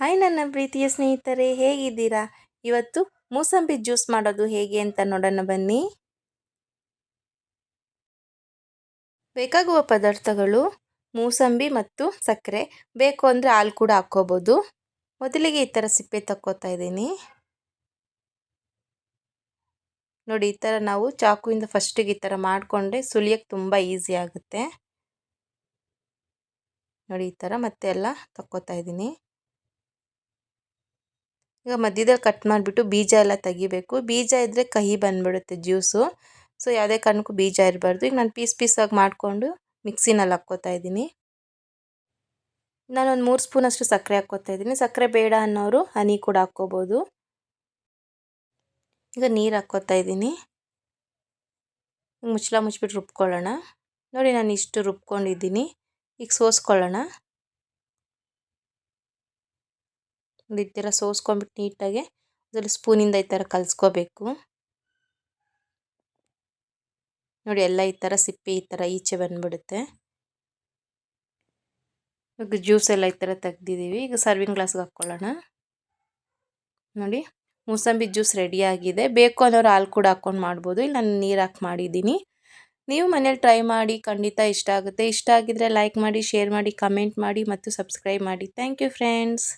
Hi ನನ್ನ ಪ್ರೀತಿಯ ಸ್ನೇಹಿತರೆ, ಹೇಗಿದ್ದೀರಾ? ಇವತ್ತು ಮೂಸಂಬಿ ಜ್ಯೂಸ್ ಮಾಡೋದು ಹೇಗೆ ಅಂತ ನೋಡೋಣ ಬನ್ನಿ. ಬೇಕಾಗುವ ಪದಾರ್ಥಗಳು ಮೂಸಂಬಿ ಮತ್ತು ಸಕ್ಕರೆ. ಬೇಕು ಅಂದರೆ ಹಾಲು ಕೂಡ ಹಾಕ್ಕೋಬೋದು. ಮೊದಲಿಗೆ ಈ ಥರ ಸಿಪ್ಪೆ ತಕ್ಕೋತಾ ಇದ್ದೀನಿ. ನೋಡಿ, ಈ ಥರ ನಾವು ಚಾಕುವಿಂದ ಫಸ್ಟಿಗೆ ಈ ಥರ ಮಾಡಿಕೊಂಡ್ರೆ ಸುಲಿಯೋಕ್ಕೆ ತುಂಬ ಈಸಿ ಆಗುತ್ತೆ. ನೋಡಿ, ಈ ಥರ ಮತ್ತೆ ಎಲ್ಲ ತಕ್ಕೋತಾ ಇದ್ದೀನಿ. ಈಗ ಮಧ್ಯದಲ್ಲಿ ಕಟ್ ಮಾಡಿಬಿಟ್ಟು ಬೀಜ ಎಲ್ಲ ತೆಗಿಬೇಕು. ಬೀಜ ಇದ್ದರೆ ಕಹಿ ಬಂದುಬಿಡುತ್ತೆ ಜ್ಯೂಸು. ಸೊ ಯಾವುದೇ ಕಾರಣಕ್ಕೂ ಬೀಜ ಇರಬಾರ್ದು. ಈಗ ನಾನು ಪೀಸ್ ಪೀಸಾಗಿ ಮಾಡಿಕೊಂಡು ಮಿಕ್ಸಿನಲ್ಲಿ ಹಾಕ್ಕೋತಾ ಇದ್ದೀನಿ. ನಾನೊಂದು ಮೂರು ಸ್ಪೂನಷ್ಟು ಸಕ್ಕರೆ ಹಾಕ್ಕೋತಾ ಇದ್ದೀನಿ. ಸಕ್ಕರೆ ಬೇಡ ಅನ್ನೋರು ಹನಿ ಕೂಡ ಹಾಕ್ಕೋಬೋದು. ಈಗ ನೀರು ಹಾಕ್ಕೋತಾ ಇದ್ದೀನಿ. ಮುಚ್ಚಳ ಮುಚ್ಚಿಬಿಟ್ಟು ರುಬ್ಕೊಳ್ಳೋಣ. ನೋಡಿ ನಾನು ಇಷ್ಟು ರುಬ್ಕೊಂಡಿದ್ದೀನಿ. ಈಗ ಸೋಸ್ಕೊಳ್ಳೋಣ. ಥರ ಸೋಸ್ಕೊಂಡ್ಬಿಟ್ಟು ನೀಟಾಗಿ ಅದರಲ್ಲಿ ಸ್ಪೂನಿಂದ ಈ ಥರ ಕಲಿಸ್ಕೋಬೇಕು. ನೋಡಿ ಎಲ್ಲ ಈ ಥರ ಸಿಪ್ಪೆ ಈ ಥರ ಈಚೆ ಬಂದುಬಿಡುತ್ತೆ. ಈಗ ಜ್ಯೂಸ್ ಎಲ್ಲ ಈ ಥರ ತೆಗ್ದಿದ್ದೀವಿ. ಈಗ ಸರ್ವಿಂಗ್ ಗ್ಲಾಸ್ಗೆ ಹಾಕ್ಕೊಳ್ಳೋಣ. ನೋಡಿ ಮೂಸಂಬಿ ಜ್ಯೂಸ್ ರೆಡಿಯಾಗಿದೆ ಬೇಕು ಅನ್ನೋರು ಹಾಲು ಕೂಡ ಹಾಕ್ಕೊಂಡು ಮಾಡ್ಬೋದು. ಇಲ್ಲಿ ನಾನು ನೀರು ಹಾಕಿ ಮಾಡಿದ್ದೀನಿ. ನೀವು ಮನೇಲಿ ಟ್ರೈ ಮಾಡಿ ಖಂಡಿತ ಇಷ್ಟ ಆಗುತ್ತೆ. ಇಷ್ಟ ಆಗಿದ್ರೆ ಲೈಕ್ ಮಾಡಿ ಶೇರ್ ಮಾಡಿ ಕಮೆಂಟ್ ಮಾಡಿ ಮತ್ತು ಸಬ್ಸ್ಕ್ರೈಬ್ ಮಾಡಿ. Thank you friends